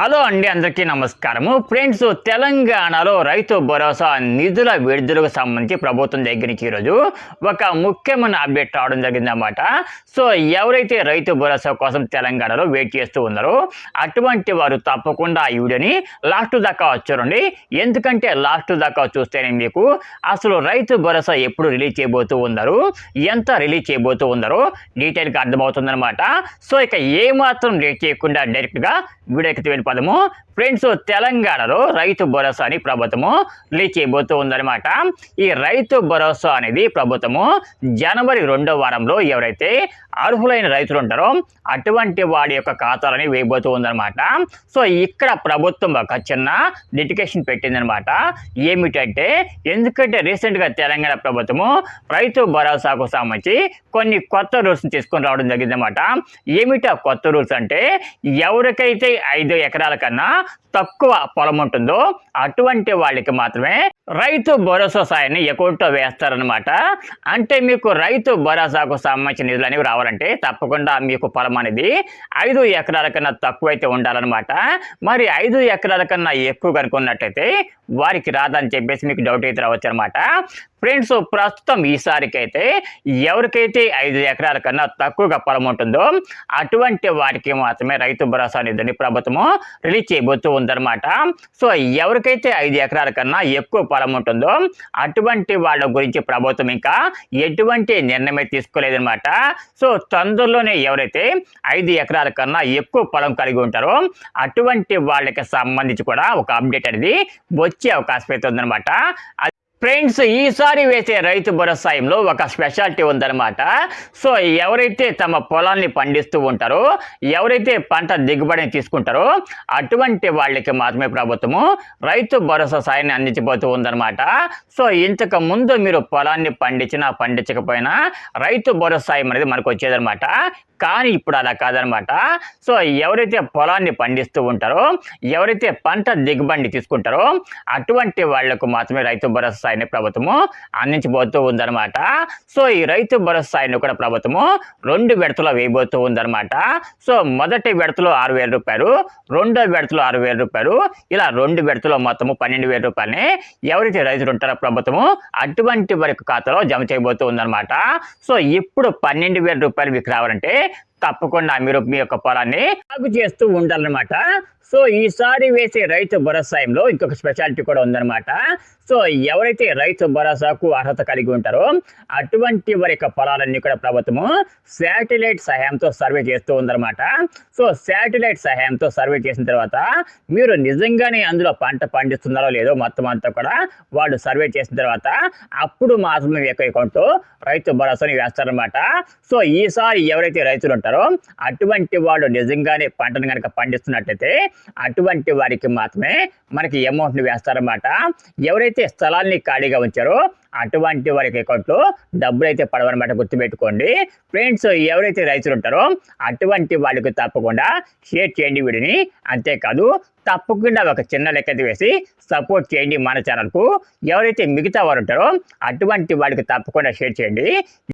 Hello అండి అందరికీ నమస్కారము. ఫ్రెండ్స్ తెలంగాణలో రైతు భరోసా నిధుల విడుదలకు సంబంధించి ప్రభుత్వం దగ్గర నుంచి ఈరోజు ఒక ముఖ్యమైన అప్డేట్ రావడం జరిగిందన్నమాట. సో ఎవరైతే రైతు భరోసా కోసం తెలంగాణలో వెయిట్ చేస్తూ ఉన్నారో అటువంటి వారు తప్పకుండా ఈ వీడియోని లాస్ట్ దాకా వచ్చారండి ఎందుకంటే లాస్ట్ దాకా చూస్తేనే మీకు అసలు రైతు భరోసా ఎప్పుడు రిలీజ్ చేయబోతూ ఉన్నారు ఎంత రిలీజ్ చేయబోతూ ఉన్నారో డీటెయిల్గా అర్థమవుతుందన్నమాట. సో ఇక ఏమాత్రం లేట్ చేయకుండా డైరెక్ట్గా వీడియోకి వెళ్ళిపోదాము ఫ్రెండ్స్ తెలంగాణలో రైతు భరోసా అని ప్రభుత్వము రిలీజ్ చేయబోతూ ఉందన్నమాట. ఈ రైతు భరోసా అనేది ప్రభుత్వము జనవరి రెండో వారంలో ఎవరైతే అర్హులైన రైతులు ఉంటారో అటువంటి వాడి యొక్క ఖాతాలని వేయబోతూ ఉందన్నమాట. సో ఇక్కడ ప్రభుత్వం ఒక చిన్న డెడికేషన్ పెట్టిందనమాట ఏమిటంటే ఎందుకంటే రీసెంట్గా తెలంగాణ ప్రభుత్వము రైతు భరోసాకు సంబంధించి కొన్ని కొత్త రూల్స్ తీసుకొని రావడం జరిగిందన్నమాట. ఏమిటా కొత్త రూల్స్ అంటే ఎవరికైతే ఐదు ఎకరాల కన్నా తక్కువ పొలం ఉంటుందో అటువంటి వాళ్ళకి మాత్రమే రైతు భరోసా సాయాన్ని అకౌంట్లో వేస్తారనమాట అంటే మీకు రైతు భరోసాకు సంబంధించిన నిధులు అనేవి రావాలంటే తప్పకుండా మీకు పొలం అనేది ఐదు ఎకరాల కన్నా తక్కువ అయితే ఉండాలన్నమాట. మరి ఐదు ఎకరాల కన్నా ఎక్కువ కనుక్కున్నట్టయితే వారికి రాదని చెప్పేసి మీకు డౌట్ అయితే రావచ్చు అనమాట ఫ్రెండ్స్ ప్రస్తుతం ఈసారికైతే ఎవరికైతే ఐదు ఎకరాల కన్నా తక్కువగా పొలం ఉంటుందో అటువంటి వారికి మాత్రమే రైతు భరోసా నిధిని ప్రభుత్వము రిలీజ్ చేయబోతూ ఉందన్నమాట. సో ఎవరికైతే ఐదు ఎకరాల కన్నా ఎక్కువ పొలం ఉంటుందో అటువంటి వాళ్ళ గురించి ప్రభుత్వం ఇంకా ఎటువంటి నిర్ణయం తీసుకోలేదన్నమాట. సో తొందరలోనే ఎవరైతే ఐదు ఎకరాల కన్నా ఎక్కువ పొలం కలిగి ఉంటారో అటువంటి వాళ్ళకి సంబంధించి కూడా ఒక అప్డేట్ అనేది వచ్చే అవకాశం అయితే ఉందన్నమాట. ఫ్రెండ్స్ ఈసారి వేసే రైతు భరోసాయంలో ఒక స్పెషాలిటీ ఉందన్నమాట. సో ఎవరైతే తమ పొలాన్ని పండిస్తూ ఉంటారో ఎవరైతే పంట దిగుబడిని తీసుకుంటారో అటువంటి వాళ్ళకి మాత్రమే ప్రభుత్వము రైతు భరోసా సాయాన్ని అందించబోతూ ఉందన్నమాట. సో ఇంతకు ముందు మీరు పొలాన్ని పండించినా పండించకపోయినా రైతు భరోసా అనేది మనకు వచ్చేదన్నమాట. కానీ ఇప్పుడు అలా కాదనమాట. సో ఎవరైతే పొలాన్ని పండిస్తూ ఉంటారో ఎవరైతే పంట దిగుబడి తీసుకుంటారో అటువంటి వాళ్ళకు మాత్రమే రైతు భరోసా సాయాన్ని ప్రభుత్వము అందించబోతూ ఉందన్నమాట సో ఈ రైతు భరోసా కూడా ప్రభుత్వము రెండు విడతలో వేయబోతూ ఉందన్నమాట సో మొదటి విడతలో ఆరు వేల రూపాయలు రెండో విడతలో ఆరు వేల రూపాయలు ఇలా రెండు విడతలో మొత్తము పన్నెండు వేల రూపాయలని ఎవరైతే రైతులు ఉంటారో ప్రభుత్వము అటువంటి వారికి ఖాతాలో జమ చేయబోతూ ఉందన్నమాట సో ఇప్పుడు పన్నెండు వేల రూపాయలు మీకు రావాలంటే right? తప్పకుండా మీరు మీ యొక్క పొలాన్ని సాగు చేస్తూ ఉండాలన్నమాట. సో ఈసారి వేసే రైతు భరోసాయంలో ఇంకొక స్పెషాలిటీ కూడా ఉందన్నమాట. సో ఎవరైతే రైతు భరోసాకు అర్హత కలిగి ఉంటారో అటువంటి వారి యొక్క పొలాలన్నీ కూడా ప్రభుత్వము శాటిలైట్ సహాయంతో సర్వే చేస్తూ ఉందన్నమాట. సో శాటిలైట్ సహాయంతో సర్వే చేసిన తర్వాత మీరు నిజంగానే అందులో పంట పండిస్తున్నారో లేదో మొత్తం అంతా కూడా వాళ్ళు సర్వే చేసిన తర్వాత అప్పుడు మాత్రమే మీ యొక్క అకౌంట్ రైతు భరోసాని వేస్తారనమాట సో ఈసారి ఎవరైతే రైతులు ఉంటారో అటువంటి వాళ్ళు నిజంగానే పంటను కనుక పండిస్తున్నట్టయితే అటువంటి వారికి మాత్రమే మనకి అమౌంట్ని వేస్తారన్నమాట. ఎవరైతే స్థలాన్ని ఖాళీగా ఉంచారో అటువంటి వారికి అకౌంట్లో డబ్బులు అయితే పడవన్నమాట గుర్తుపెట్టుకోండి. ఫ్రెండ్స్ ఎవరైతే రైతులు ఉంటారో అటువంటి వాళ్ళకి తప్పకుండా షేర్ చేయండి వీడిని అంతేకాదు తప్పకుండా ఒక చిన్న లెక్క వేసి సపోర్ట్ చేయండి మన ఛానల్కు. ఎవరైతే మిగతా వారు ఉంటారో అటువంటి వాళ్ళకి తప్పకుండా షేర్ చేయండి.